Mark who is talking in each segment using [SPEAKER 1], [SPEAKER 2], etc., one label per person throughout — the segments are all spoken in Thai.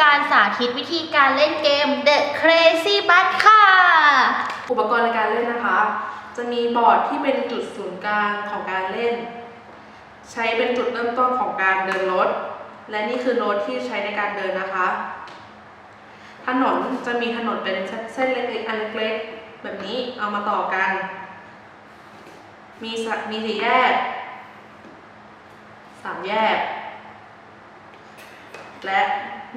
[SPEAKER 1] การสาธิตวิธีการเล่นเกม The Crazy Bus ค่ะ
[SPEAKER 2] อุปกรณ์ในการเล่นนะคะ จะมีบอร์ดที่เป็นจุดศูนย์กลางของการเล่น ใช้เป็นจุดเริ่มต้นของการเดินรถ และนี่คือรถที่ใช้ในการเดินนะคะ ถนนจะมีถนนเป็นเส้นเล็กๆอันเล็กๆแบบนี้เอามาต่อกัน มีมีสี่แยกสามแยก และ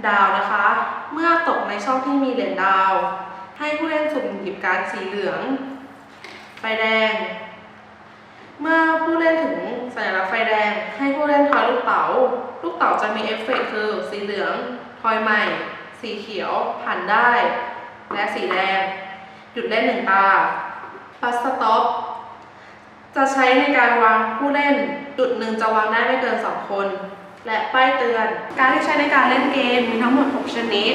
[SPEAKER 2] ดาวนะคะ เมื่อตกในช่องที่มีเหรียญดาว ให้ผู้เล่นสุ่มหยิบการ์ดสีเหลือง ไฟแดง เมื่อผู้เล่นถึงสัญลักษณ์ไฟแดง ให้ผู้เล่นทอยลูกเต๋า ลูกเต๋าจะมีเอฟเฟกต์คือสีเหลืองทอยใหม่ สีเขียวผ่านได้ และสีแดง หยุดเล่นหนึ่งตาปัสต็อปจะใช้ในการวางผู้เล่นจุดหนึ่งจะวางได้ไม่เกิน 2 คน และป้ายเตือน การที่ใช้ในการเล่นเกมมีทั้งหมด 6 ชนิด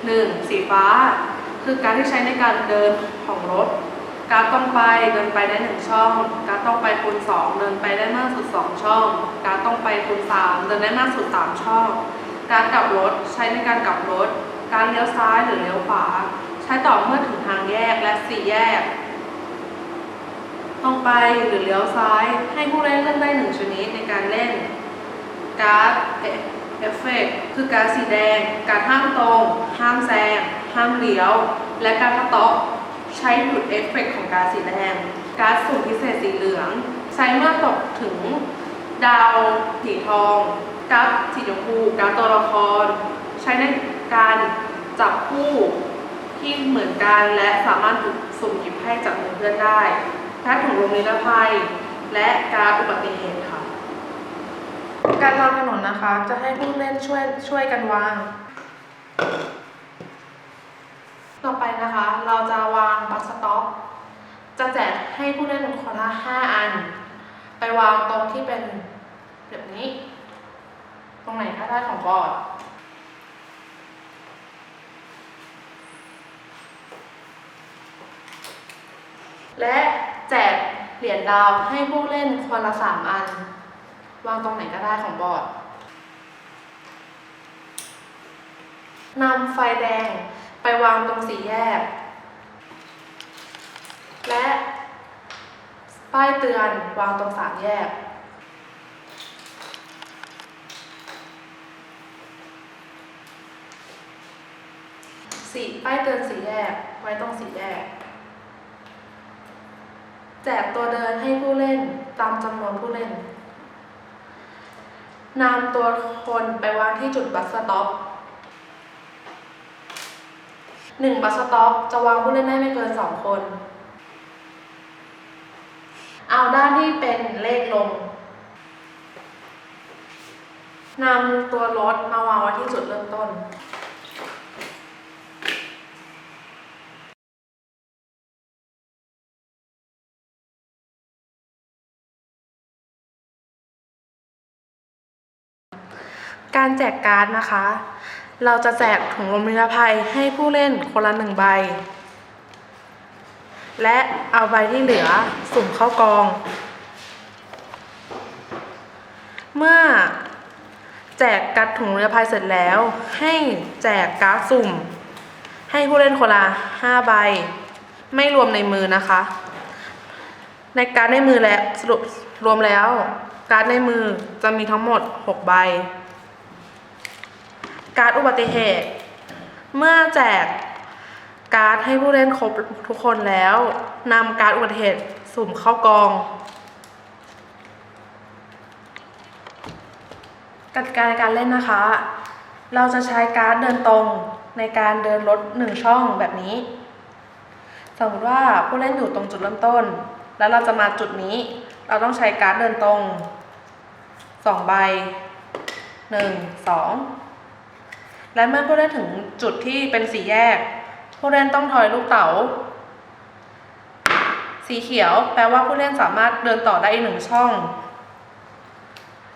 [SPEAKER 2] 1. สีฟ้า คือการที่ใช้ในการเดินของรถ การต้องไปเดินไปได้ 1 ช่อง การต้องไปคูณ2 เดินไปได้มากสุด 2 ช่อง การต้องไปคูณ3 เดินได้มากสุด 3 ช่อง การกลับรถใช้ในการกลับรถ การเลี้ยวซ้ายหรือเลี้ยวขวา ใช้ต่อเมื่อถึงทางแยกและสี่แยกต้องไปหรือเลี้ยวซ้ายให้ผู้เล่นเลือกได้หนึ่งชนิดในการเล่น การเอฟเฟกคือการสีแดง การห้ามตรง ห้ามแซง ห้ามเลี้ยว และการสต็อปใช้หยุดเอฟเฟกของการสีแดงการสุ่มพิเศษสีเหลือง ใช้เมื่อตกถึงดาวสีทองการสีชมพูการตัวละคร ใช้ในการจับคู่ที่เหมือนกันและสามารถสุ่มหยิบให้จากมือเพื่อนได้การถุงลมนิรภัย และการอุบัติเหตุค่ะ การวางถนนนะคะ จะให้ผู้เล่นช่วยช่วยกันวาง ต่อไปนะคะ เราจะวางบัสสต็อปจะแจกให้ผู้เล่นคนละห้าอัน ไปวางตรงที่เป็นแบบนี้ ตรงไหนก็ได้ของบอร์ดและแจกเหรียญดาวให้ผู้เล่นคนละสามอัน วางตรงไหนก็ได้ของบอร์ดนำไฟแดงไปวางตรงสี่แยก และป้ายเตือนวางตรงสามแยก สีป้ายเตือนสีแยกไว้ตรงสีแยก แจกตัวเดินให้ผู้เล่นตามจำนวนผู้เล่น นำตัวคนไปวางที่จุดบัสสต็อปหนึ่งบัสสต็อปจะวางผู้เล่นได้ไม่เกินสองคน เอาด้านที่เป็นเลขลงนำตัวรถมาวางไว้ที่จุดเริ่มต้น การแจกการ์ดนะคะ เราจะแจกถุงลมนิรภัยให้ผู้เล่นคนละหนึ่งใบ และเอาใบที่เหลือสุ่มเข้ากอง เมื่อแจกการ์ดถุงลมนิรภัยเสร็จแล้ว ให้แจกการ์ดสุ่ม ให้ผู้เล่นคนละห้าใบ ไม่รวมในมือนะคะ ในการดในมือและสรุปรวมแล้วการ์ดในมือจะมีทั้งหมด 6 ใบ การ์ดอุบัติเหตุ เมื่อแจกการ์ดให้ผู้เล่นครบทุกคนแล้วนำการ์ดอุบัติเหตุสุ่มเข้ากอง กติกาในการเล่นนะคะ เราจะใช้การ์ดเดินตรงในการเดินรถหนึ่งช่องแบบนี้ สมมติว่าผู้เล่นอยู่ตรงจุดเริ่มต้น แล้วเราจะมาจุดนี้ เราต้องใช้การ์ดเดินตรงสองใบหนึ่งสอง และเมื่อผู้เล่นถึงจุดที่เป็นสีแยก ผู้เล่นต้องทอยลูกเต๋า สีเขียวแปลว่าผู้เล่นสามารถเดินต่อได้อีกหนึ่งช่อง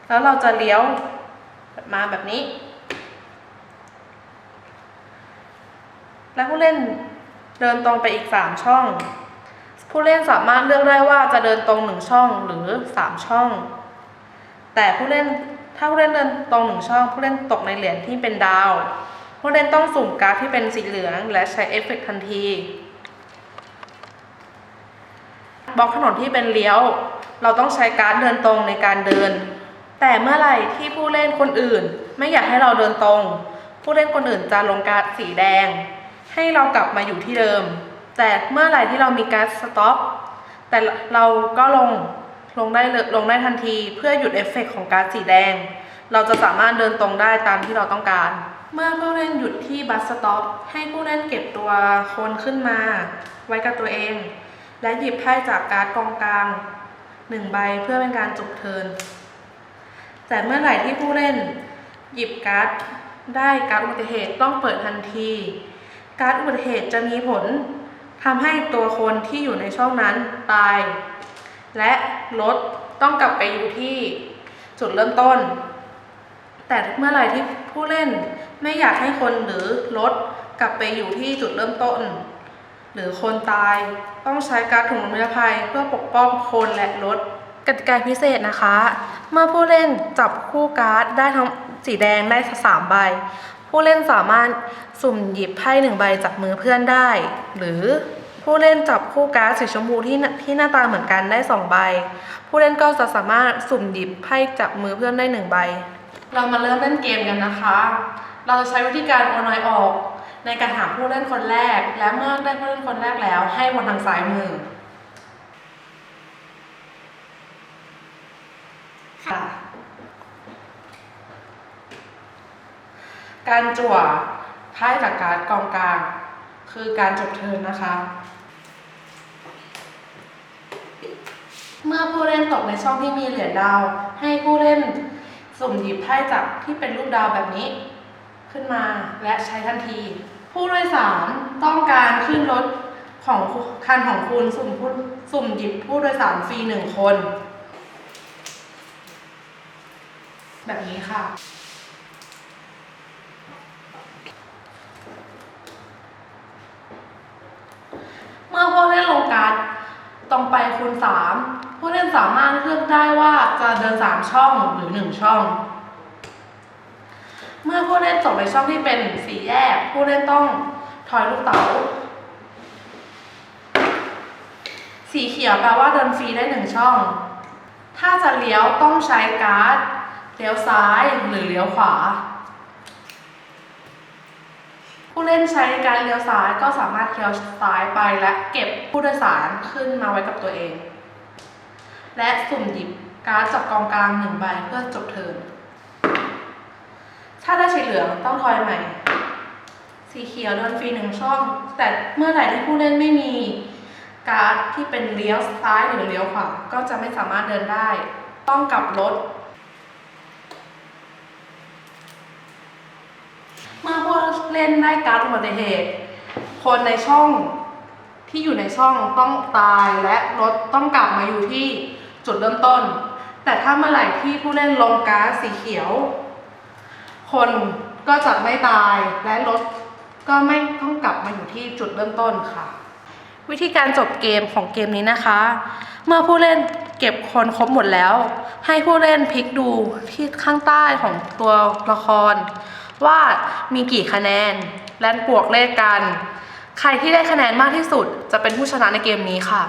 [SPEAKER 2] แล้วเราจะเลี้ยวมาแบบนี้ และผู้เล่นเดินตรงไปอีกสามช่อง ผู้เล่นสามารถเลือกได้ว่าจะเดินตรงหนึ่งช่องหรือสามช่อง แต่ผู้เล่น ถ้าผู้เล่นเดินตรงหนึ่งช่องผู้เล่นตกในเหรียญที่เป็นดาว ผู้เล่นต้องสุ่มการ์ดที่เป็นสีเหลือง และใช้เอฟเฟกต์ทันทีบล็อกถนนที่เป็นเลี้ยว เราต้องใช้การ์ดเดินตรงในการเดิน แต่เมื่อไหร่ที่ผู้เล่นคนอื่น ไม่อยากให้เราเดินตรง ผู้เล่นคนอื่นจะลงการ์ดสีแดง ให้เรากลับมาอยู่ที่เดิม แต่เมื่อไหร่ที่เรามีการ์ดสต็อปแต่เราก็ลง ลงได้ลงได้ทันทีเพื่อหยุดเอฟเฟกต์ของการสีแดง เราจะสามารถเดินตรงได้ตามที่เราต้องการ เมื่อผู้เล่นหยุดที่บัสสต็อปให้ผู้เล่นเก็บตัวคนขึ้นมา ไว้กับตัวเอง และหยิบไพ่จากการ์ดกองกลางหนึ่งใบเพื่อเป็นการจบเทิร์นแต่เมื่อไหร่ที่ผู้เล่น หยิบการ์ดได้การ์ดอุบัติเหตุต้องเปิดทันที การ์ดอุบัติเหตุจะมีผลทำให้ตัวคนที่อยู่ในช่องนั้นตาย และรถต้องกลับไปอยู่ที่จุดเริ่มต้น แต่เมื่อไหร่ที่ผู้เล่นไม่อยากให้คนหรือรถกลับไปอยู่ที่จุดเริ่มต้น หรือคนตายต้องใช้การถุงลมนิรภัยเพื่อปกป้องคนและรถกติกาพิเศษนะคะ เมื่อผู้เล่นจับคู่การ์ดได้ทั้งสีแดงได้สามใบ ผู้เล่นสามารถสุ่มหยิบไพ่หนึ่งใบจากมือเพื่อนได้ หรือ ผู้เล่นจับคู่การ์ดสีชมพูที่หน้าที่หน้าตาเหมือนกันได้สองใบ ผู้เล่นก็จะสามารถสุ่มหยิบไพ่จากมือเพื่อนได้หนึ่งใบ เรามาเริ่มเล่นเกมกันนะคะ เราจะใช้วิธีการโอนน้อยออก ในการหาผู้เล่นคนแรก และเมื่อได้ผู้เล่นคนแรกแล้ว ให้วนทางซ้ายมือค่ะ การจั่วไพ่จากการ์ดกองกลางคือการจบเทิร์นนะคะ มื่อผู้เล่นตกในช่องที่มีเหรียญดาว ให้ผู้เล่นสุ่มหยิบไพ่จากที่เป็นรูปดาวแบบนี้ ขึ้นมาและใช้ทันที ผู้โดยสารต้องการขึ้นรถของคันของคุณสุ่มผู้สุ่มหยิบผู้โดยสารฟรีหนึ่งคน แบบนี้ค่ะ เมื่อผู้เล่นลงการ์ด ตรงไปคูณสามผู้เล่นสามารถเลือกได้ว่าจะเดินสามช่องหรือหนึ่งช่อง เมื่อผู้เล่นจบในช่องที่เป็นสีแยก ผู้เล่นต้องถอยลูกเต๋าสีเขียวแปลว่าเดินฟรีได้หนึ่งช่อง ถ้าจะเลี้ยวต้องใช้การ์ด เลี้ยวซ้ายหรือเลี้ยวขวา ผู้เล่นใช้การเลี้ยวซ้ายก็สามารถเลี้ยวซ้ายไปและเก็บผู้โดยสารขึ้นมาไว้กับตัวเอง และสุ่มหยิบการ์ดจากกองกลางหนึ่งใบเพื่อจบเทิร์นถ้าได้สีเหลืองต้องทอยใหม่ สีเขียวเดินฟรีหนึ่งช่อง แต่เมื่อไหร่ที่ผู้เล่นไม่มีการ์ดที่เป็นเลี้ยวซ้ายหรือเลี้ยวขวาก็จะไม่สามารถเดินได้ ต้องกลับรถ เมื่อผู้ เล่นได้การ์ดอุบัติเหตุ คนในช่องที่อยู่ในช่องต้องตายและรถต้องกลับมาอยู่ที่จุดเริ่มต้น แต่ถ้าเมื่อไหร่ที่ผู้เล่นลงการ์ดสีเขียว คนก็จะไม่ตายและรถก็ไม่ต้องกลับมาอยู่ที่จุดเริ่มต้นค่ะ วิธีการจบเกมของเกมนี้นะคะ เมื่อผู้เล่นเก็บคนครบหมดแล้ว ให้ผู้เล่นพลิกดูที่ข้างใต้ของตัวละคร ว่ามีกี่คะแนน และบวกเลขกัน ใครที่ได้คะแนนมากที่สุดจะเป็นผู้ชนะในเกมนี้ค่ะ